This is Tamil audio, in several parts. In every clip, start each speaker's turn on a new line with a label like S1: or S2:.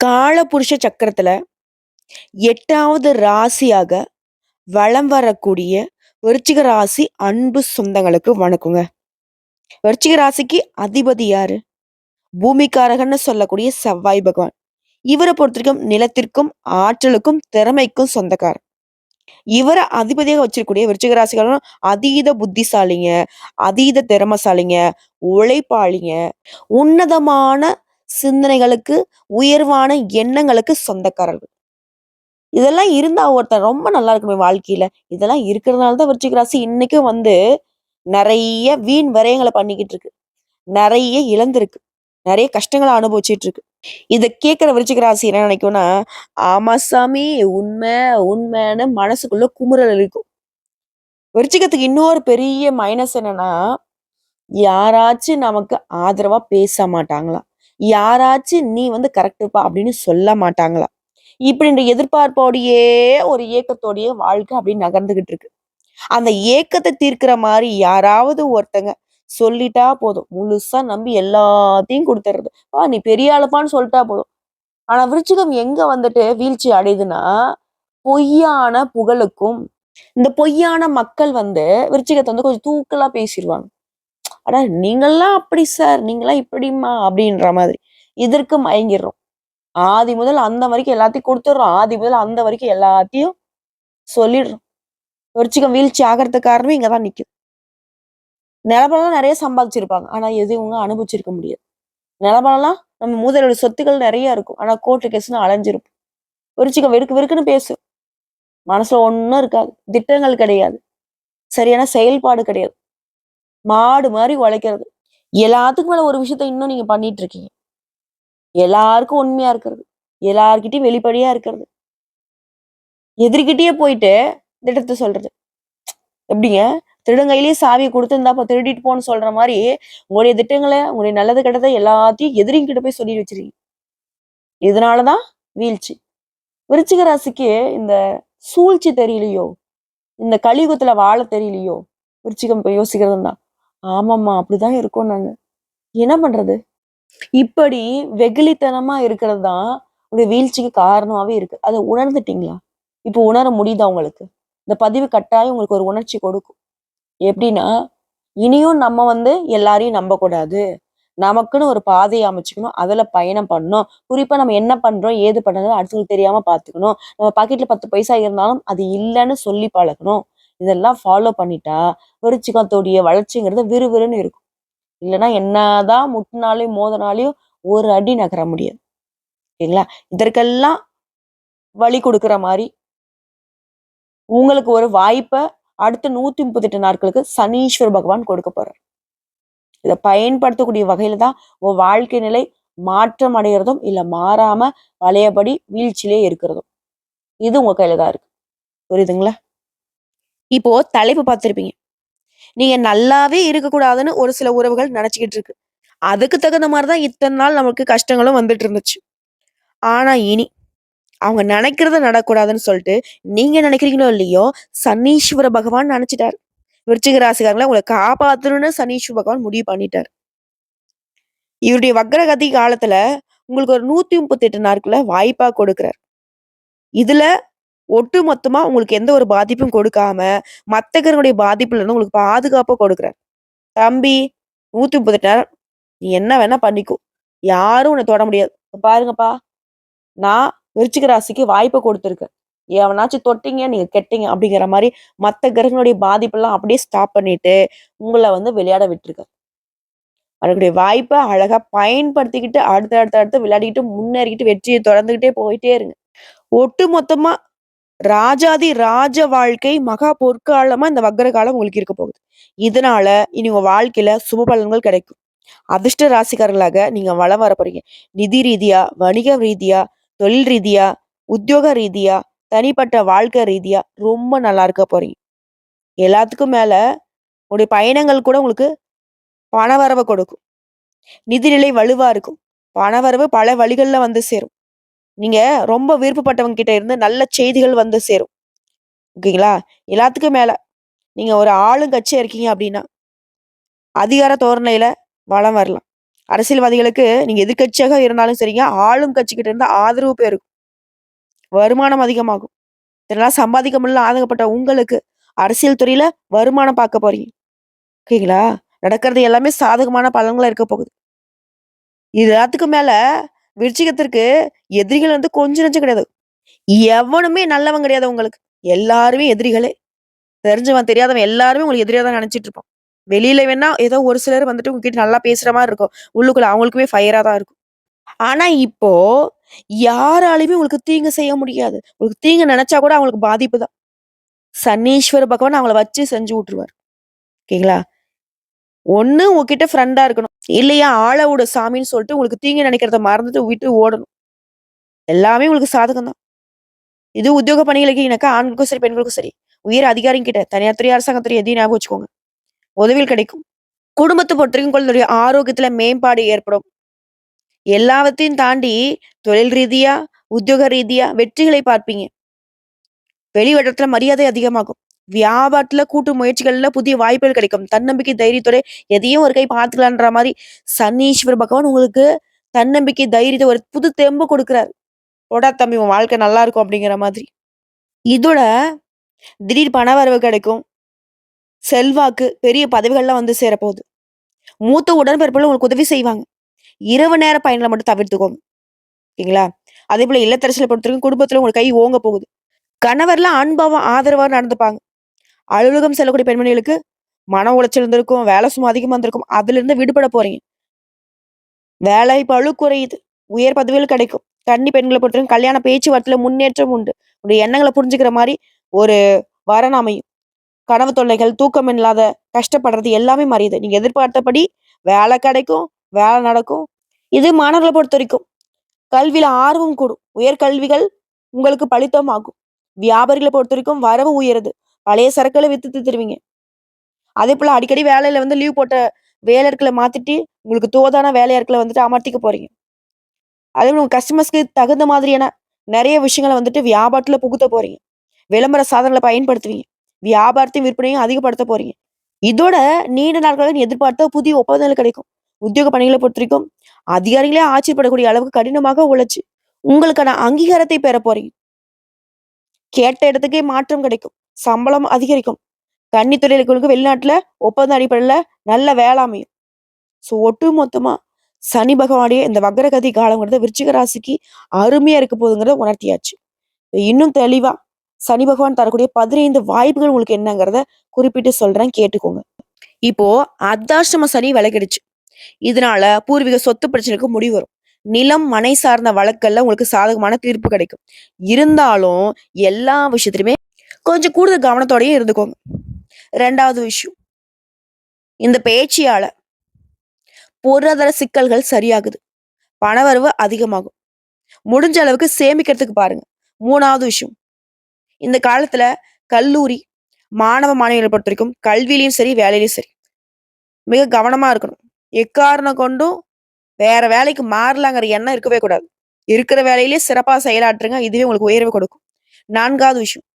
S1: காலபுருஷ சக்கரத்துல எட்டாவது ராசியாக வலம் வரக்கூடிய விருச்சிக ராசி அன்பு சொந்தங்களுக்கு வணக்கங்க. விருச்சிக ராசிக்கு அதிபதி யாரு? பூமிக்காரகன்னு சொல்லக்கூடிய செவ்வாய் பகவான். இவரை பொறுத்திருக்கும் நிலத்திற்கும் ஆற்றலுக்கும் திறமைக்கும் சொந்தக்காரர். இவரை அதிபதியாக வச்சிருக்கக்கூடிய விருச்சிக ராசிகளும் அதீத புத்திசாலிங்க அதீத திறமசாலிங்க உழைப்பாளிங்க உன்னதமான சிந்தனைகளுக்கு உயர்வான எண்ணங்களுக்கு சொந்தக்காரர்கள். இதெல்லாம் இருந்தா ஒருத்தன் ரொம்ப நல்லா இருக்கணும் வாழ்க்கையில. இதெல்லாம் இருக்கிறதுனால தான் விருச்சிக ராசி இன்னைக்கும் வந்து நிறைய வீண் விரயங்களை பண்ணிக்கிட்டு இருக்கு. நிறைய இழந்திருக்கு. நிறைய கஷ்டங்களை அனுபவிச்சுட்டு இருக்கு. இதை கேட்கிற விருச்சிக ராசி என்ன நினைக்கும்னா ஆமா சாமி உண்மை உண்மைன்னு மனசுக்குள்ள குமுறல் இருக்கும். விருச்சிகத்துக்கு இன்னொரு பெரிய மைனஸ் என்னன்னா யாராச்சும் நமக்கு ஆதரவா பேச மாட்டாங்களா? யாராச்சும் நீ வந்து கரெக்டுப்பா அப்படின்னு சொல்ல மாட்டாங்களா இப்படின்ற எதிர்பார்ப்போடையே ஒரு ஏக்கத்தோடையே வாழ்க்கை அப்படின்னு நகர்ந்துகிட்டு இருக்கு. அந்த ஏக்கத்தை தீர்க்கிற மாதிரி யாராவது ஒருத்தங்க சொல்லிட்டா போதும். முழுசா நம்பி எல்லாத்தையும் கொடுத்துறது ஆ நீ பெரிய அளப்பான்னு சொல்லிட்டா போதும். ஆனா விருச்சிகம் எங்க வந்துட்டு வீழ்ச்சி அடையுதுன்னா பொய்யான புகழுக்கும் இந்த பொய்யான மக்கள் வந்து விருச்சிகத்தை வந்து கொஞ்சம் தூக்கலா பேசிடுவாங்க அட நீங்கள்லாம் அப்படி சார். நீங்களாம் இப்படிம்மா அப்படின்ற மாதிரி. இதற்கு மயங்கிடுறோம். ஆதி முதல் அந்த வரைக்கும் எல்லாத்தையும் கொடுத்துட்றோம். ஆதி முதல் அந்த வரைக்கும் எல்லாத்தையும் சொல்லிடுறோம். விருச்சிகம் வீழ்ச்சி ஆகிறதுக்கு காரணமே இங்கதான் நிக்குது. நிலபலம் நிறைய சம்பாதிச்சிருப்பாங்க. ஆனால் எது இவங்க அனுபவிச்சிருக்க முடியாது. நிலபலம்லாம் நம்ம மூதலோட சொத்துக்கள் நிறைய இருக்கும். ஆனால் கோர்ட்டு கேஸ்னு அலைஞ்சிருப்போம் விருச்சிகம் வெறுக்கு வெறுக்குன்னு பேசும். மனசுல ஒன்றும் இருக்காது. திட்டங்கள் கிடையாது. சரியான செயல்பாடு கிடையாது. மாடு மாதிரி உழைக்கிறது. எல்லாத்துக்கும் மேல ஒரு விஷயத்த இன்னும் நீங்க பண்ணிட்டு இருக்கீங்க எல்லாருக்கும் உண்மையா இருக்கிறது. எல்லார்கிட்டயும் வெளிப்படையா இருக்கிறது. எதிர்கிட்டயே போயிட்டு திட்டத்தை சொல்றது. எப்படிங்க? திருடங்கையிலேயே சாவியை கொடுத்துருந்தாப்ப திருடிட்டு போன்னு சொல்ற மாதிரி உங்களுடைய திட்டங்களை உங்களுடைய நல்லது கெட்டதை எல்லாத்தையும் எதிரிங்கிட்ட போய் சொல்லி வச்சிருக்கீங்க. இதனாலதான் வீழ்ச்சி. விருச்சிக ராசிக்கு இந்த சூழ்ச்சி தெரியலையோ இந்த கலியுகத்துல வாழ தெரியலையோ விருச்சிகம் போய் யோசிக்கிறது தான் ஆமாம்மா அப்படிதான் இருக்கோம் நாங்க. என்ன பண்றது? இப்படி வெகுளித்தனமா இருக்கிறது தான் உடைய வீழ்ச்சிக்கு காரணமாவே இருக்கு. அதை உணர்ந்துட்டீங்களா? இப்போ உணர முடியுதா உங்களுக்கு? இந்த பதிவு கட்டாயம் உங்களுக்கு ஒரு உணர்ச்சி கொடுக்கும். எப்படின்னா இனியும் நம்ம வந்து எல்லாரையும் நம்பக்கூடாது. நமக்குன்னு ஒரு பாதையை அமைச்சுக்கணும் அதுல பயணம் பண்ணணும். குறிப்பா நம்ம என்ன பண்றோம் ஏது பண்றது அடுத்தவங்களுக்கு தெரியாம பாத்துக்கணும் நம்ம பாக்கெட்ல பத்து பைசா இருந்தாலும் அது இல்லைன்னு சொல்லி பழகணும். இதெல்லாம் ஃபாலோ பண்ணிட்டா விருச்சிகத்தோடைய வளர்ச்சிங்கிறது விறுவிறுன்னு இருக்கும். இல்லைன்னா என்னதான் முட்டினாலையும் மோதினாலையும் ஒரு அடி நகர முடியாது. ஓகேங்களா? இதற்கெல்லாம் வழி கொடுக்குற மாதிரி உங்களுக்கு ஒரு வாய்ப்பை அடுத்த நூத்தி முப்பத்தி எட்டு நாட்களுக்கு சனீஸ்வர பகவான் கொடுக்க போறார். இதை பயன்படுத்தக்கூடிய வகையில தான் உன் வாழ்க்கை நிலை மாற்றம் அடைகிறதும் இல்ல மாறாம பழையபடி வீழ்ச்சியிலே இருக்கிறதும். இது உங்க கையில தான் இருக்கு. புரியுதுங்களா? இப்போ தலைப்பு பார்த்திருப்பீங்க. நீங்க நல்லாவே இருக்கக்கூடாதுன்னு ஒரு சில உறவுகள் நினைச்சுக்கிட்டு இருக்கு. அதுக்கு தகுந்த மாதிரிதான் இத்தனை நாள் நமக்கு கஷ்டங்களும் வந்துட்டு இருந்துச்சு. ஆனா இனி அவங்க நினைக்கிறத நடக்கூடாதுன்னு சொல்லிட்டு நீங்க நினைக்கிறீங்களோ இல்லையோ சனீஸ்வர பகவான் நினைச்சிட்டாரு. விருச்சிக ராசிக்காரங்களை உங்களை காப்பாத்தணும்னு சனீஸ்வர பகவான் முடிவு பண்ணிட்டார். இவருடைய வக்ரகதி காலத்துல உங்களுக்கு ஒரு நூத்தி முப்பத்தி எட்டு நாட்களை வாய்ப்பா கொடுக்கிறார். இதுல ஒட்டு மொத்தமா உங்களுக்கு எந்த ஒரு பாதிப்பும் கொடுக்காம மத்தகருடைய பாதிப்புல இருந்து உங்களுக்கு பாதுகாப்பா கொடுக்குறார். தம்பி நூத்தி முப்பத்தெட்டு நேரம் நீ என்ன வேணா பண்ணிக்கோ. யாரும் உன்னை தொட முடியாது. பாருங்கப்பா நான் விருச்சிக ராசிக்கு வாய்ப்பை கொடுத்துருக்கேன். எவனாச்சும் தொட்டிங்க நீங்க கெட்டீங்க அப்படிங்கிற மாதிரி மற்ற கிரகங்களுடைய பாதிப்பெல்லாம் அப்படியே ஸ்டாப் பண்ணிட்டு உங்களை வந்து விளையாட விட்டுருக்க அதனுடைய வாய்ப்பை அழகா பயன்படுத்திக்கிட்டு அடுத்த அடுத்த அடுத்து விளையாடிக்கிட்டு முன்னேறிக்கிட்டு வெற்றியை தொடர்ந்துகிட்டே போயிட்டே இருங்க. ஒட்டு மொத்தமா ராஜாதி ராஜ வாழ்க்கை மகா பொற்காலமா இந்த வக்கர காலம் உங்களுக்கு இருக்க போகுது. இதனால இனி உங்க வாழ்க்கையில சுப பலன்கள் கிடைக்கும். அதிர்ஷ்ட ராசிக்காரர்களாக நீங்க வளம் வர போறீங்க. நிதி ரீதியா வணிக ரீதியா தொழில் ரீதியா உத்தியோக ரீதியா தனிப்பட்ட வாழ்க்கை ரீதியா ரொம்ப நல்லா இருக்க போறீங்க. எல்லாத்துக்கும் மேல உங்களுடைய பயணங்கள் கூட உங்களுக்கு பணவரவை கொடுக்கும். நிதிநிலை வலுவா இருக்கும். பணவரவு பல வழிகளில் வந்து சேரும். நீங்க ரொம்ப விருப்பப்பட்டவங்க கிட்ட இருந்து நல்ல செய்திகள் வந்து சேரும் ஓகேங்களா எல்லாத்துக்கும் மேல நீங்க ஒரு ஆளுங்கட்சியா இருக்கீங்க அப்படின்னா அதிகார தோரணையில வளம் வரலாம் அரசியல்வாதிகளுக்கு நீங்க எதிர்கட்சியாக இருந்தாலும் சரிங்க, ஆளும் கட்சிக்கிட்ட இருந்து ஆதரவு பெருகும். வருமானம் அதிகமாகும். இதெல்லாம் சம்பாதிக்க முடியல ஆதங்கப்பட்ட உங்களுக்கு, அரசியல் துறையில வருமானம் பார்க்க போறீங்க. ஓகேங்களா? நடக்கிறது எல்லாமே சாதகமான பலன்களா இருக்க போகுது. இது எல்லாத்துக்கும் மேல விருச்சிகத்திற்கு எதிரிகள் வந்து கொஞ்சம் நஞ்சம் கிடையாது. எவனுமே நல்லவன் கிடையாது உங்களுக்கு. எல்லாருமே எதிரிகளே. தெரிஞ்சவன், தெரியாதவன் எல்லாருமே உங்களுக்கு எதிரியா தான் நினைச்சிட்டு இருப்பான். வெளியில வேணா ஏதோ ஒரு சிலர் வந்துட்டு உங்ககிட்ட நல்லா பேசுற மாதிரி இருக்கும். உள்ளுக்குள்ள அவங்களுக்குமே ஃபயரா தான் இருக்கும். ஆனா இப்போ யாராலையுமே உங்களுக்கு தீங்கு செய்ய முடியாது. உங்களுக்கு தீங்கு நினைச்சா கூட அவங்களுக்கு பாதிப்பு தான். சனீஸ்வர பகவான் அவங்கள வச்சு செஞ்சு விட்டுருவாரு. ஓகேங்களா? ஒன்னு உங்ககிட்ட ஃப்ரெண்டா இருக்கணும். இல்லையா ஆள சாமின்னு சொல்லிட்டு உங்களுக்கு தீங்கு நினைக்கிறத மறந்துட்டு விட்டு ஓடணும். எல்லாமே உங்களுக்கு சாதகம் தான். இது உத்தியோக பணிகளுக்கு எனக்கு ஆண்களுக்கும் சரி, பெண்களுக்கும் சரி. உயர் அதிகாரிங்க கிட்ட, தனியார் துறை, அரசாங்கத்துறை எதையும் ஞாபகம் வச்சுக்கோங்க. உதவிகள் கிடைக்கும். குடும்பத்தை பொறுத்தவரைக்கும் குழந்தைய ஆரோக்கியத்துல மேம்பாடு ஏற்படும். எல்லாவற்றையும் தாண்டி தொழில் ரீதியா, உத்தியோக ரீதியா வெற்றிகளை பார்ப்பீங்க. வெளி வட்டத்துல மரியாதை அதிகமாகும். வியாபாரத்துல கூட்டு முயற்சிகள்ல புதிய வாய்ப்புகள் கிடைக்கும். தன்னம்பிக்கை, தைரியத்தோட எதையும் ஒரு கை பார்த்துக்கலான்ற மாதிரி சனீஸ்வர பகவான் உங்களுக்கு தன்னம்பிக்கை, தைரியத்தை ஒரு புது தெம்பு கொடுக்குறாரு ஓடா தம்பி உன் வாழ்க்கை நல்லா இருக்கும்" அப்படிங்கிற மாதிரி. இதோட திடீர் பணவரவு கிடைக்கும். செல்வாக்கு, பெரிய பதவிகள்லாம் வந்து சேரப்போகுது. மூத்த உடன்பிறப்புகள் உங்களுக்கு உதவி செய்வாங்க. இரவு நேர பயணங்கள மட்டும் தவிர்த்துக்கோங்க. ஓகேங்களா? அதே போல இல்லத்தரசிகள பொறுத்தவரைக்கும் குடும்பத்துல உங்களுக்கு கை ஓங்க போகுது. கணவர்லாம் அன்பாவும், ஆதரவா நடந்துப்பாங்க. அலுவலகம் செல்லக்கூடிய பெண்மணிகளுக்கு மன உளைச்சல் இருந்திருக்கும், வேலை சும்மா அதிகமா இருந்திருக்கும். அதிலிருந்து விடுபட போறீங்க. வேலை பளு குறையுது. உயர் பதவிகள் கிடைக்கும். கன்னி பெண்களை பொறுத்தவரைக்கும் கல்யாண பேச்சுவார்த்தையில முன்னேற்றம் உண்டு. உங்களுடைய எண்ணங்களை புரிஞ்சுக்கிற மாதிரி ஒரு வரன் அமையும். கனவு தொல்லைகள், தூக்கம் இல்லாத கஷ்டப்படுறது எல்லாமே மறையுது. நீங்க எதிர்பார்த்தபடி வேலை கிடைக்கும், வேலை நடக்கும். இது மாணவர்களை பொறுத்த வரைக்கும் கல்வியில ஆர்வம் கூடும். உயர்கல்விகள் உங்களுக்கு பழித்தமாகும் வியாபாரிகளை பொறுத்த வரைக்கும் வரவு உயருது. பழைய சரக்குகளை வித்து அதே போல் அடிக்கடி வேலையில வந்து லீவ் போட்ட வேலையாட்கள மாத்திட்டு, உங்களுக்கு தோதான வேலையாட்கள வந்துட்டு அமர்த்திக்க போறீங்க. அதேபோல உங்க கஸ்டமர்ஸ்க்கு தகுந்த மாதிரியான நிறைய விஷயங்கள வந்துட்டு வியாபாரத்துல புகுத்த போறீங்க. விளம்பர சாதனங்கள பயன்படுத்துவீங்க. வியாபாரத்தையும், விற்பனையும் அதிகப்படுத்த போறீங்க. இதோட நீண்ட நாட்களாக எதிர்பார்த்த புதிய ஒப்பந்தங்கள் கிடைக்கும். உத்தியோக பணிகளை பொறுத்த வரைக்கும் அதிகாரிகளே ஆச்சரியப்படக்கூடிய அளவுக்கு கடினமாக உழைச்சு, உங்களுக்கான அங்கீகாரத்தை பெற போறீங்க. கேட்ட இடத்துக்கே மாற்றம் கிடைக்கும். சம்பளம் அதிகரிக்கும். கன்னி துறையில வெளிநாட்டுல ஒப்பந்த அடிப்படையில நல்ல வேலை அமையும். ஸோ ஒட்டுமொத்தமா சனி பகவானுடைய இந்த வக்ரகதி காலம்ங்கிறது விருச்சிக ராசிக்கு அருமையா இருக்க போகுதுங்கிறத உணர்த்தியாச்சு. இன்னும் தெளிவா சனி பகவான் தரக்கூடிய 15 வாய்ப்புகள் உங்களுக்கு என்னங்கிறத குறிப்பிட்டு சொல்றேன் கேட்டுக்கோங்க. இப்போ அர்த்தாஷ்டம சனி விலகிடுச்சு. இதனால பூர்வீக சொத்து பிரச்சனைக்கு முடிவு வரும். நிலம், மனை சார்ந்த வழக்கல்ல உங்களுக்கு சாதகமான தீர்ப்பு கிடைக்கும். இருந்தாலும் எல்லா விஷயத்திலுமே கொஞ்சம் கூடுதல் கவனத்தோடையும் இருந்துக்கோங்க. ரெண்டாவது விஷயம். இந்த பேச்சியால பொருளாதார சிக்கல்கள் சரியாகுது. பணவரவு அதிகமாகும். முடிஞ்ச அளவுக்கு சேமிக்கிறதுக்கு பாருங்க. மூணாவது விஷயம். இந்த காலத்துல கல்லூரி, மாணவ, மாணவிகளை பொறுத்த வரைக்கும் கல்வியிலையும் சரி, வேலையிலையும் சரி. மிக கவனமா இருக்கணும். எக்காரணம் கொண்டும் வேற வேலைக்கு மாறலாங்கிற எண்ணம் இருக்கவே கூடாது. இருக்கிற வேலையிலேயே சிறப்பாக செயலாற்றுங்க. இதுவே உங்களுக்கு உயர்வு கொடுக்கும். நான்காவது விஷயம்.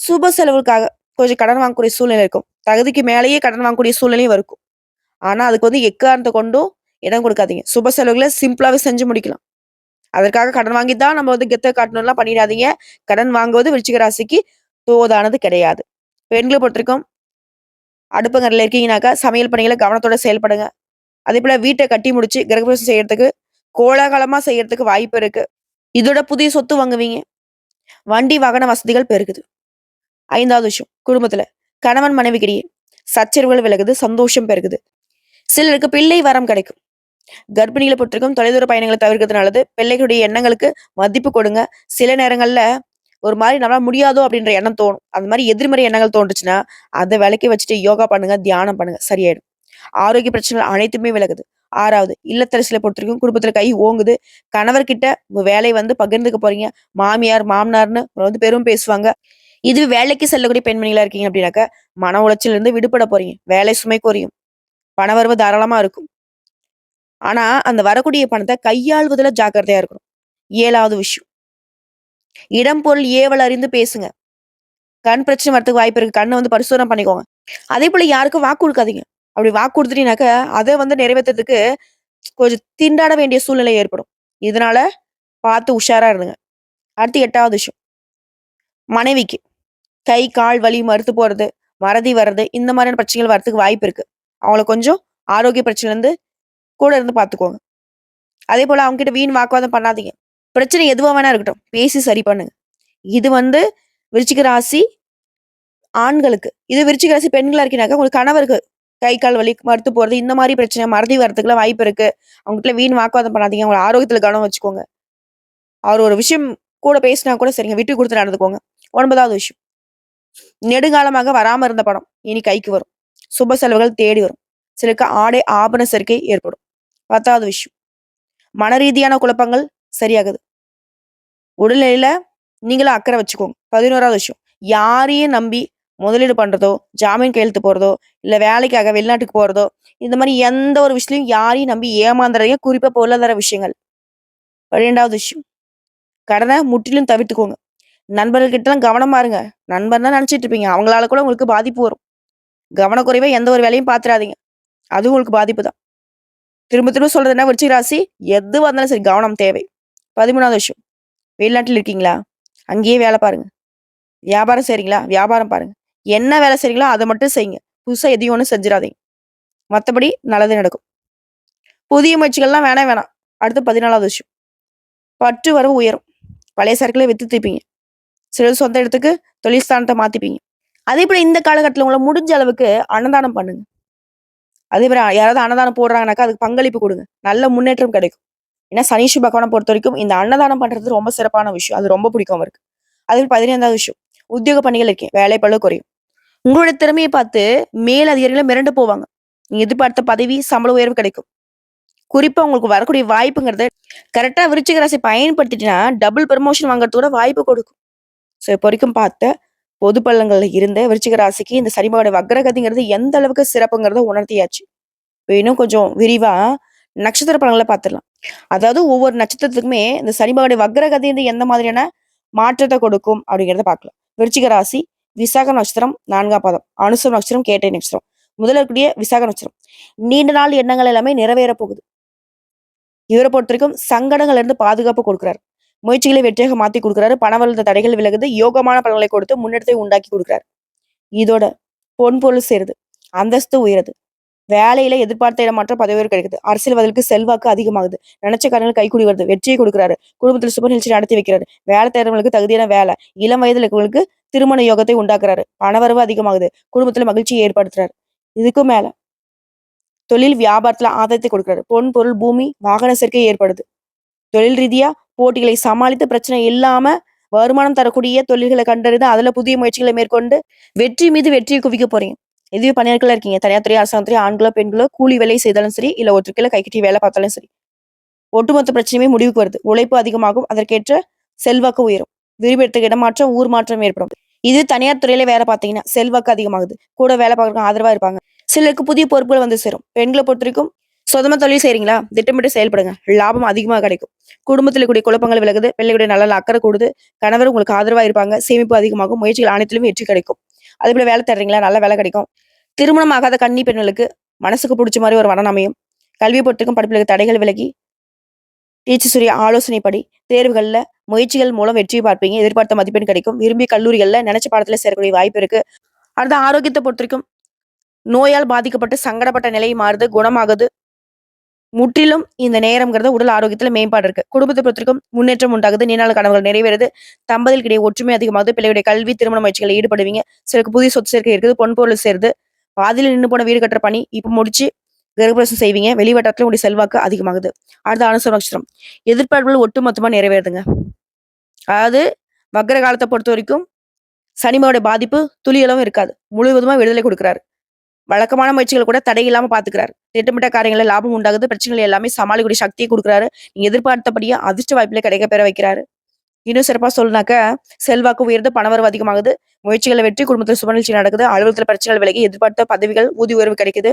S1: சுப செலவுக்காக கொஞ்சம் கடன் வாங்கக்கூடிய சூழ்நிலை இருக்கும். தகுதிக்கு மேலேயே கடன் வாங்கக்கூடிய சூழ்நிலையும் இருக்கும். ஆனா அதுக்கு வந்து எக்காரணத்தை கொண்டும் இடம் கொடுக்காதீங்க. சுப செலவுகளை சிம்பிளாவே செஞ்சு முடிக்கலாம். அதற்காக கடன் வாங்கி தான் நம்ம வந்து கெத்த காட்டணும்லாம் பண்ணிடாதீங்க. கடன் வாங்குவது விருச்சிக ராசிக்கு தோதானது கிடையாது. பெண்களை பொறுத்தவரைக்கும் அடுப்பங்கரையில இருக்கீங்கனாக்கா, சமையல் பணிகளை கவனத்தோட செயல்படுங்க. அதேபோல வீட்டை கட்டி முடிச்சு கிரகப்பிரவேசம் செய்யறதுக்கு, கோலாகலமா செய்யறதுக்கு வாய்ப்பு இருக்கு. இதோட புதிய சொத்து வாங்குவீங்க. வண்டி, வாகன வசதிகள் பெருகுது. ஐந்தாவது விஷயம். குடும்பத்துல கணவன், மனைவிக்கிடையே சச்சரவுகள் விலகுது. சந்தோஷம் பெருகுது. சிலருக்கு பிள்ளை வரம் கிடைக்கும். கர்ப்பிணியில பொறுத்தவரைக்கும் தொலைதூர பயணங்களை தவிர்க்கிறது நல்லது. பிள்ளைகளுடைய எண்ணங்களுக்கு மதிப்பு கொடுங்க. சில நேரங்கள்ல ஒரு மாதிரி நம்மளால முடியாதோ அப்படின்ற எண்ணம் தோணும். அந்த மாதிரி எதிர்மறை எண்ணங்கள் தோன்றுச்சுன்னா, அதை விலக்கி வச்சுட்டு யோகா பண்ணுங்க, தியானம் பண்ணுங்க. சரியாயிடும். ஆரோக்கிய பிரச்சனைகள் அனைத்துமே விலகுது. 6வது இல்லத்தரசிகள பொறுத்திருக்கும் குடும்பத்துல கை ஓங்குது. கணவர்கிட்ட உங்க வேலை வந்து பகிர்ந்துக்க போறீங்க. மாமியார், மாமனார்னு வந்து பெரும் பேசுவாங்க. இது வேலைக்கு செல்லக்கூடிய பெண்மணிகளா இருக்கீங்க அப்படின்னாக்கா, மன உளைச்சல் இருந்து விடுபட போறீங்க. வேலை சுமை குறையும். பணவரவு தாராளமா இருக்கும். ஆனா, அந்த வரக்கூடிய பணத்தை கையாள்வதுல ஜாக்கிரதையா இருக்கணும். ஏழாவது விஷயம். இடம், பொருள் ஏவல் அறிந்து பேசுங்க. கண் பிரச்சனை வரத்துக்கு வாய்ப்பு இருக்கு. கண்ணை வந்து பரிசோதனை பண்ணிக்கோங்க. அதே போல யாருக்கும் வாக்கு கொடுக்காதீங்க அப்படி வாக்கு குடுத்துட்டீங்கனாக்கா, அதை வந்து நிறைவேத்துறதுக்கு கொஞ்சம் திண்டாட வேண்டிய சூழ்நிலை ஏற்படும் இதனால பார்த்து உஷாரா இருந்துங்க அடுத்து எட்டாவது விஷயம் மனைவிக்கு கை கால் வலி மறுத்து போறது மறதி வர்றது இந்த மாதிரியான பிரச்சனைகள் வரதுக்கு வாய்ப்பு இருக்கு. அவங்கள கொஞ்சம் ஆரோக்கிய பிரச்சனைலேருந்து கூட இருந்து பார்த்துக்கோங்க அதே போல் அவங்க கிட்ட வீண் வாக்குவாதம் பண்ணாதீங்க. பிரச்சனை எதுவாக வேணா இருக்கட்டும். பேசி சரி பண்ணுங்க. இது வந்து விருச்சிக ராசி ஆண்களுக்கு. இது விருச்சிக ராசி பெண்களாக இருக்கீங்கனாக்கா உங்களுக்கு கணவருக்கு கை கால் வலி மறுத்து போகிறது இந்த மாதிரி பிரச்சனை மறதி வரதுக்குலாம் வாய்ப்பு இருக்கு. அவங்ககிட்ட வீண் வாக்குவாதம் பண்ணாதீங்க. அவங்களை ஆரோக்கியத்தில் கவனம் வச்சுக்கோங்க. அவர் ஒரு விஷயம் கூட பேசினா கூட சரிங்க. விட்டு கொடுத்து நடந்துக்கோங்க. ஒன்பதாவது விஷயம். நெடுங்காலமாக வராம இருந்த படம் இனி கைக்கு வரும். சுப செலவுகள் தேடி வரும். சிலருக்கு ஆடை ஆபரண சேர்க்கை ஏற்படும். பத்தாவது விஷயம். மன ரீதியான குழப்பங்கள் சரியாகுது. உடல்நிலையில நீங்களும் அக்கறை வச்சுக்கோங்க. பதினோராவது விஷயம். யாரையும் நம்பி முதலீடு பண்றதோ ஜாமீன் கையெழுத்து போறதோ இல்ல வேலைக்காக வெளிநாட்டுக்கு போறதோ இந்த மாதிரி எந்த ஒரு விஷயத்தையும் யாரையும் நம்பி ஏமாந்துறதையும் குறிப்பா பொருளாதார விஷயங்கள். பன்னிரெண்டாவது விஷயம். கடனை முற்றிலும் தவிர்த்துக்கோங்க. நண்பர்கள்கிட்டலாம் கவனமா இருங்க. நண்பர் தான் நினச்சிட்டு இருப்பீங்க. அவங்களால கூட உங்களுக்கு பாதிப்பு வரும். கவனக்குறைவே எந்த ஒரு வேலையும் பார்த்துறாதீங்க அதுவும் உங்களுக்கு பாதிப்பு தான். திரும்ப திரும்ப சொல்றது என்ன? விருச்சிக ராசி? எது வந்தாலும் சரி கவனம் தேவை. பதிமூணாவது விஷயம். வெளிநாட்டில் இருக்கீங்களா? அங்கேயே வேலை பாருங்க. வியாபாரம் செய்றீங்களா? வியாபாரம் பாருங்க. என்ன வேலை செய்றீங்களோ அதை மட்டும் செய்யுங்க. புதுசாக எதையும் ஒன்றும் செஞ்சிடாதீங்க. மற்றபடி நல்லது நடக்கும். புதிய முயற்சிகள்லாம் வேணாம் வேணாம். அடுத்து பதினாலாவது விஷயம். பற்று வரவு உயரும். பழைய சரக்குல வித்து திருப்பீங்க. சிலர் சொந்த இடத்துக்கு தொழில் ஸ்தானத்தை மாத்திப்பீங்க. அதே போல இந்த காலகட்டத்தில் உங்களை முடிஞ்ச அளவுக்கு அன்னதானம் பண்ணுங்க. அதே மாதிரி யாராவது அன்னதானம் போடுறாங்கனாக்கா அதுக்கு பங்களிப்பு கொடுங்க. நல்ல முன்னேற்றம் கிடைக்கும். ஏன்னா சனீஸ்வர பகவானை பொறுத்த வரைக்கும் இந்த அன்னதானம் பண்றது ரொம்ப சிறப்பான விஷயம். அது ரொம்ப பிடிக்கும் அவருக்கு. அதே மாதிரி பதினைந்தாவது விஷயம். உத்தியோக பணிகள் இருக்கேன் வேலை பளு குறையும். உங்களோட திறமையை பார்த்து மேல் அதிகாரிகளை மிரண்டு போவாங்க. நீங்க எதிர்பார்த்த பதவி சம்பள உயர்வு கிடைக்கும். குறிப்பா உங்களுக்கு வரக்கூடிய வாய்ப்புங்கிறது கரெக்டா விருச்சிக ராசி பயன்படுத்திட்டீங்கன்னா டபுள் ப்ரமோஷன் வாங்குறதோட வாய்ப்பு கொடுக்கும். ஸோ இப்போ வரைக்கும் பார்த்த பொது பள்ளங்கள்ல இருந்த விருச்சிக ராசிக்கு இந்த சனிபாவோட வக்ரகதிங்கிறது எந்த அளவுக்கு சிறப்புங்கிறத உணர்த்தியாச்சு. இன்னும் கொஞ்சம் விரிவா நட்சத்திர பலன்களை பார்த்துடலாம். அதாவது ஒவ்வொரு நட்சத்திரத்துக்குமே இந்த சனிபாவோட வக்ரகதி வந்து எந்த மாதிரியான மாற்றத்தை கொடுக்கும் அப்படிங்கிறத பார்க்கலாம். விருச்சிக ராசி விசாக நட்சத்திரம் நான்காம் பாதம் அனுசம் நட்சத்திரம் கேட்டை நட்சத்திரம். முதல்ல இருக்கக்கூடிய விசாக நட்சத்திரம். நீண்ட நாள் எண்ணங்கள் எல்லாமே நிறைவேற போகுது. இவரை பொறுத்த வரைக்கும் சங்கடங்கள்ல இருந்து பாதுகாப்பு கொடுக்குறாரு. முயற்சிகளை வெற்றியாக மாற்றி கொடுக்குறாரு. பணவளர்ந்த தடைகள் விலகுது. யோகமான பலன்களை கொடுத்து முன்னேற்றத்தை உண்டாக்கி கொடுக்குறாரு. இதோட பொன்பொருள் சேருது. அந்தஸ்து உயருது. வேலையில எதிர்பார்த்த இடமாற்ற பதவி கிடைக்குது. அரசியல்வாதிகளுக்கு செல்வாக்கு அதிகமாகுது. நினைச்ச காரணங்கள் கைக்குடி வருது. வெற்றியை கொடுக்குறாரு. குடும்பத்தில் சுப நிகழ்ச்சி நடத்தி வைக்கிறாரு. வேலை தேர்வங்களுக்கு தகுதியான வேலை. இளம் வயதில் இருக்கிறவங்களுக்கு திருமண யோகத்தை உண்டாக்குறாரு. பணவரவு அதிகமாகுது. குடும்பத்துல மகிழ்ச்சியை ஏற்படுத்துறாரு. இதுக்கும் மேல தொழில் வியாபாரத்துல ஆதாயத்தை கொடுக்குறாரு. பொன் பொருள் பூமி வாகன சேர்க்கை ஏற்படுது. தொழில் ரீதியா போட்டிகளை சமாளித்து பிரச்சனை இல்லாம வருமானம் தரக்கூடிய தொழில்களை கண்டறிந்து அதுல புதிய முயற்சிகளை மேற்கொண்டு வெற்றி மீது வெற்றியை குவிக்க போறீங்க. இதுவே பணியாளர்களா இருக்கீங்க? தனியார் துறை அரசாங்கத்துறை ஆண்களோ பெண்களோ கூலி வேலை செய்தாலும் சரி இல்ல ஒற்றுக்கையில கைக்கட்டி வேலை பார்த்தாலும் சரி ஒட்டுமொத்த பிரச்சனையுமே முடிவுக்கு வருது. உழைப்பு அதிகமாகும் அதற்கேற்ற செல்வாக்கு உயரும். விரும்பிடத்துக்கு இடமாற்றம் ஊர் மாற்றம் ஏற்படும். இது தனியார் துறையில வேலை பார்த்தீங்கன்னா செல்வாக்கு அதிகமாகுது. கூட வேலை பார்க்கறவங்க ஆதரவா இருப்பாங்க. சிலருக்கு புதிய பொறுப்புகள் வந்து சேரும். பெண்களை பொறுத்த வரைக்கும் சொந்தமா தொழில் செய்றீங்களா? திட்டமிட்டு செயல்படுங்க. லாபம் அதிகமாக கிடைக்கும். குடும்பத்தில் கூடிய குழப்பங்கள் விலகுது. பிள்ளைகளுடைய நல்ல அக்கறை கூடுது. கணவர் உங்களுக்கு ஆதரவா இருப்பாங்க சேமிப்பு அதிகமாகும். முயற்சிகள் அனைத்திலும் வெற்றி கிடைக்கும். அதே போல வேலை தர்றீங்களா நல்ல வேலை கிடைக்கும். திருமணம் ஆகாத கன்னி பெண்களுக்கு மனசுக்கு பிடிச்ச மாதிரி ஒரு மனம் அமையும். கல்வி பொறுத்திருக்கும் படிப்புகளுக்கு தடைகள் விலகி டீச்சர்ஸுடைய ஆலோசனைப்படி தேர்வுகளில் முயற்சிகள் மூலம் வெற்றி பார்ப்பீங்க. எதிர்பார்த்த மதிப்பெண் கிடைக்கும். விரும்பிய கல்லூரிகளில் நினைச்ச பாடத்தில் சேரக்கூடிய வாய்ப்பு இருக்கு. அடுத்த ஆரோக்கியத்தை பொறுத்த வரைக்கும் நோயால் பாதிக்கப்பட்டு சங்கடப்பட்ட நிலை மாறுது. குணமாகுது. முற்றிலும் இந்த நேரம்ங்கிறது உடல் ஆரோக்கியத்துல மேம்பாடு இருக்கு. குடும்பத்தை பொறுத்தவருக்கும் முன்னேற்றம் உண்டாகுது. நீண்ட நாள் கனவுகள் நிறைவேறுது. தம்பதிகளுக்கிடையே ஒற்றுமை அதிகமாகுது. பிள்ளைகளுடைய கல்வி திருமண முயற்சிகளில் ஈடுபடுவீங்க. சிலருக்கு புதிய சொத்து சேர்க்கை இருக்குது. பொன் பொருள் சேருது. பாதியில் நின்று போன வீடு கட்டுற பணி இப்ப முடிச்சு கிரகப்பிரசம் செய்வீங்க. வெளிவட்டத்துல உடைய செல்வாக்கு அதிகமாகுது. அடுத்த அனுசர நட்சத்திரம் எதிர்பார்ப்புகள் ஒட்டுமொத்தமா நிறைவேறுதுங்க. அதாவது வக்ர காலத்தை பொறுத்த வரைக்கும் சனிமாவோட பாதிப்பு துளியளவும் இருக்காது. முழுவதுமா விடுதலை கொடுக்குறாரு. வழக்கமான முயற்சிகள் கூட தடை இல்லாம திட்டமிட்ட காரியங்களில் லாபம் உண்டாகுது. பிரச்சனைகள் எல்லாமே சமாளிக்கூடிய சக்தியை கொடுக்குறாரு. நீங்க எதிர்பார்த்தபடியே அதிர்ஷ்ட வாய்ப்புல கிடைக்க பெற வைக்கிறாரு. இன்னும் சிறப்பாக சொல்லனாக்க செல்வாக்கு உயர்ந்து பணவரவு அதிகமாகுது. முயற்சிகளை வெற்றி குடும்பத்தில் சுமநிலை நடக்குது. அலுவலகத்தில் பிரச்சனைகள் விலகி எதிர்பார்த்த பதவிகள் ஊதிய உயர்வு கிடைக்குது.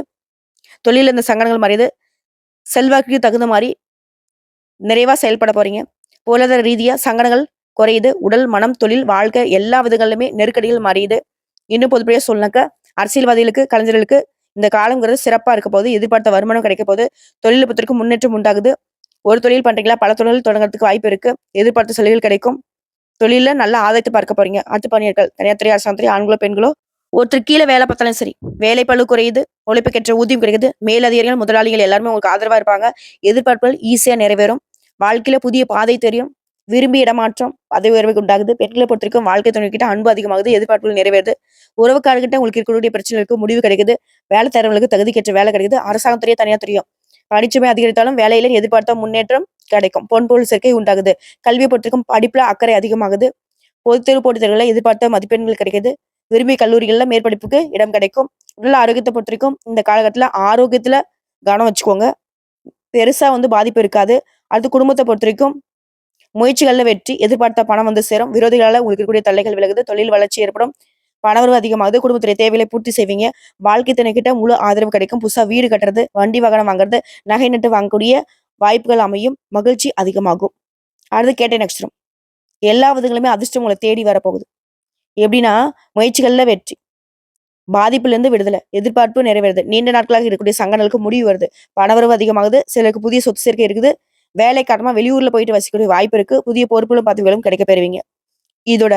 S1: தொழிலில் இந்த சங்கடங்கள் மாறியது. செல்வாக்கு தகுந்த மாதிரி நிறைவாக செயல்பட போறீங்க. பொருளாதார ரீதியாக சங்கடங்கள் குறையுது. உடல் மனம் தொழில் வாழ்க்கை எல்லா விதங்களிலுமே நெருக்கடிகள் மாறியுது. இன்னும் பொதுப்படியாக சொல்லனாக்க அரசியல்வாதிகளுக்கு கலைஞர்களுக்கு இந்த காலங்கிறது சிறப்பா இருக்க போது எதிர்பார்த்த வருமானம் கிடைக்க போது தொழில் முன்னேற்றம் உண்டாகுது. ஒரு தொழில் பண்றீங்களா? பல தொழில் தொடங்குறதுக்கு வாய்ப்பு இருக்கு. எதிர்பார்த்த சலுகைகள் கிடைக்கும். தொழில நல்ல ஆதாயத்தை பார்க்க போறீங்க. அத்து பணியர்கள் தனியார் துறை அரசாங்க துறை ஆண்களோ பெண்களோ ஒருத்தர் கீழே வேலை பார்த்தாலும் சரி வேலை பழு குறையுது உழைப்புக்கேற்ற ஊதியம் கிடைக்குது மேலதிகாரிகள் முதலாளிகள் எல்லாருமே உங்களுக்கு ஆதரவா இருப்பாங்க. எதிர்பார்ப்புகள் ஈஸியா நிறைவேறும். வாழ்க்கையில புதிய பாதை தெரியும். விரும்பி இடமாற்றம் பதவி உயர்வுக்கு உண்டாகுது. பெண்களை பொறுத்த வரைக்கும் வாழ்க்கை துணைக்கிட்ட அன்பு அதிகமாகுது. எதிர்பார்ப்புகள் நிறைவேறுது. உறவுக்காரர்கிட்ட உங்களுக்கு இருக்கக்கூடிய பிரச்சனைகளுக்கு முடிவு கிடைக்குது. வேலை தரவங்களுக்கு தகுதிக்கேற்ற வேலை கிடைக்குது. அரசாங்கத்துறையே தனியா தெரியும். படிச்சுமே அதிகரித்தாலும் வேலையில எதிர்பார்த்த முன்னேற்றம் கிடைக்கும். பொன் பொருள் சேர்க்கை உண்டாகுது. கல்வியை பொறுத்திருக்கும் படிப்புல அக்கறை அதிகமாகுது. பொதுத்தேர்வு போட்டித் எதிர்பார்த்த மதிப்பெண்கள் கிடைக்குது. விரும்பிய கல்லூரிகளில் மேற்படிப்புக்கு இடம் கிடைக்கும். உடல் ஆரோக்கியத்தை பொறுத்திருக்கும் இந்த காலகட்டத்தில் ஆரோக்கியத்தில் கவனம் வச்சுக்கோங்க. பெருசாக வந்து பாதிப்பு இருக்காது. அடுத்து குடும்பத்தை பொறுத்த வரைக்கும் முயற்சிகளில் வெற்றி எதிர்பார்த்த பணம் வந்து சேரும். விரோதிகளால் உங்களுக்கு இருக்கக்கூடிய தொல்லைகள் விலகுது. தொழில் வளர்ச்சி ஏற்படும். பணவரவு அதிகமாகுது. குடும்பத்துடைய தேவைகளை பூர்த்தி செய்வீங்க. வாழ்க்கை துணைக்கிட்ட முழு ஆதரவு கிடைக்கும். புதுசாக வீடு கட்டுறது வண்டி வாகனம் வாங்குறது நகை நட்டு வாங்கக்கூடிய வாய்ப்புகள் அமையும். மகிழ்ச்சி அதிகமாகும். அடுத்து கேட்ட நட்சத்திரம் எல்லா விதங்களுமே அதிர்ஷ்டம் உங்களை தேடி வரப்போகுது. எப்படின்னா முயற்சிகளில் வெற்றி. பாதிப்புலேருந்து விடுதலை. எதிர்பார்ப்பு நிறைவேறுது. நீண்ட நாட்களாக இருக்கக்கூடிய சங்கங்களுக்கு முடிவு வருது. பணவரவு அதிகமாகுது. சிலருக்கு புதிய சொத்து சேர்க்கை இருக்குது. வேலை காரணமா வெளியூர்ல போயிட்டு வசிக்கக்கூடிய வாய்ப்பு இருக்கு. புதிய பொறுப்புகளும் பதவிகளும் கிடைக்க பெறுவீங்க. இதோட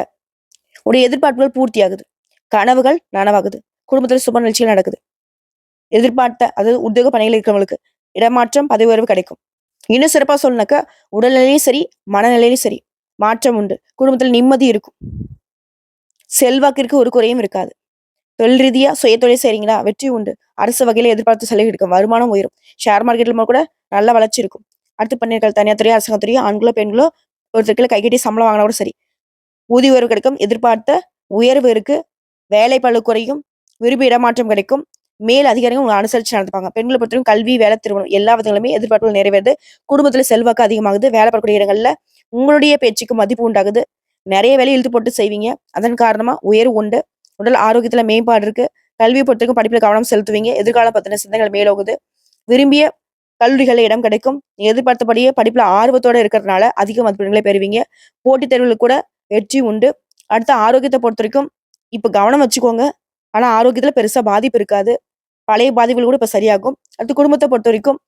S1: உடைய எதிர்பார்ப்புகள் பூர்த்தி ஆகுது கனவுகள் நனவாகுது. குடும்பத்துல சுப நிகழ்ச்சிகள் நடக்குது. எதிர்பார்த்த அதாவது உத்தியோக பணிகள் இருக்கிறவங்களுக்கு இடமாற்றம் பதவி உயர்வு கிடைக்கும். இன்னும் சிறப்பா சொல்லணுனாக்கா உடல்நிலையும் சரி மனநிலையிலும் சரி மாற்றம் உண்டு. குடும்பத்தில் நிம்மதி இருக்கும். செல்வாக்கிற்கு ஒரு குறையும் இருக்காது. தொழில் ரீதியா சுய தொழில் செய்றீங்களா? வெற்றி உண்டு. அரசு வகையில எதிர்பார்த்து செலவு இருக்கும் வருமானம் உயரும். ஷேர் மார்க்கெட்ல கூட நல்ல வளர்ச்சி இருக்கும். அடுத்து பண்ணிருக்கள் தனியார் துறையோ அரசாங்க துறையோ ஆண்களோ பெண்களோ ஒருத்தருக்குள்ள கைகட்டி சம்பளம் வாங்கினா கூட சரி. ஊதிய உயர்வு கிடைக்கும் எதிர்பார்த்த உயர்வு இருக்கு வேலை பழு குறையும் விரும்பி இடமாற்றம் கிடைக்கும் மேல் அதிகாரிகள் உங்களை அனுசரிச்சு நடந்துப்பாங்க பெண்களை பொறுத்தவரைக்கும் கல்வி வேலை திருமணம் எல்லா விதங்களுமே எதிர்பார்ப்புகள் நிறைவேறுது. குடும்பத்துல செல்வாக்கு அதிகமாகுது வேலை பார்க்கக்கூடிய இடங்கள்ல உங்களுடைய பேச்சுக்கு மதிப்பு உண்டாகுது. நிறைய வேலை இழுத்து போட்டு செய்வீங்க. அதன் காரணமா உயர்வு உண்டு. உடல் ஆரோக்கியத்துல மேம்பாடு இருக்கு. கல்வியை பொறுத்தவரைக்கும் படிப்புல கவனம் செலுத்துவீங்க. எதிர்காலம் பத்தின சிந்தனைகள் மேலோகுது விரும்பிய கல்லூரிகளில் இடம் கிடைக்கும். நீங்க எதிர்பார்த்தபடியே படிப்புல ஆர்வத்தோட இருக்கிறதுனால அதிக மதிப்பெண்களை பெறுவீங்க. போட்டித் தேர்வுகளுக்கு கூட வெற்றி உண்டு. அடுத்து ஆரோக்கியத்தை பொறுத்த வரைக்கும் இப்போ கவனம் வச்சுக்கோங்க. ஆனா ஆரோக்கியத்துல பெருசா பாதிப்பு இருக்காது. பழைய பாதிப்புகள் கூட இப்போ சரியாகும். அடுத்து குடும்பத்தை பொறுத்த வரைக்கும்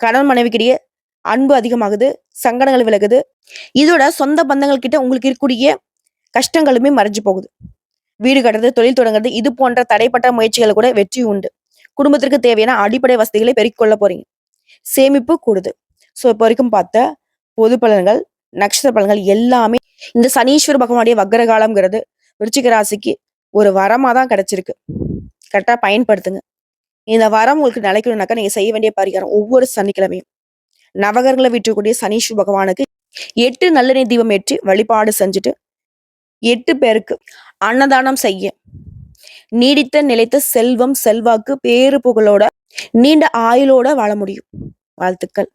S1: கணவன் மனைவிக்கிடையே அன்பு அதிகமாகுது. சங்கடங்கள் விலகுது. இதோட சொந்த பந்தங்கள் கிட்ட உங்களுக்கு இருக்கக்கூடிய கஷ்டங்களுமே மறைஞ்சு போகுது. வீடு கட்டுறது தொழில் தொடங்குறது இது போன்ற தடைப்பட்ட முயற்சிகள் கூட வெற்றி உண்டு. குடும்பத்திற்கு தேவையான அடிப்படை வசதிகளை பெருக்கிக் கொள்ள போறீங்க. சேமிப்பு கூடுது. ஸோ இப்போ வரைக்கும் பார்த்த பொது பலன்கள் நட்சத்திர பலன்கள் எல்லாமே இந்த சனீஸ்வர பகவானுடைய வக்கர காலம்ங்கிறது விருச்சிக ராசிக்கு ஒரு வரமா தான் கிடைச்சிருக்கு. கரெக்டா பயன்படுத்துங்க. இந்த வரம் உங்களுக்கு நிலைக்கணும்னாக்கா நீங்க செய்ய வேண்டிய பரிகாரம் ஒவ்வொரு சனிக்கிழமையும். நவகர்களை விட்டுக்கூடிய சனீஸ்வர பகவானுக்கு எட்டு நல்லெண்ணெய் தீபம் ஏற்றி வழிபாடு செஞ்சுட்டு எட்டு பேருக்கு அன்னதானம் செய்ய நீடித்த நிலைத்த செல்வம் செல்வாக்கு பேரு புகழோட நீண்ட ஆயுளோட வாழ முடியும். வாழ்த்துக்கள்.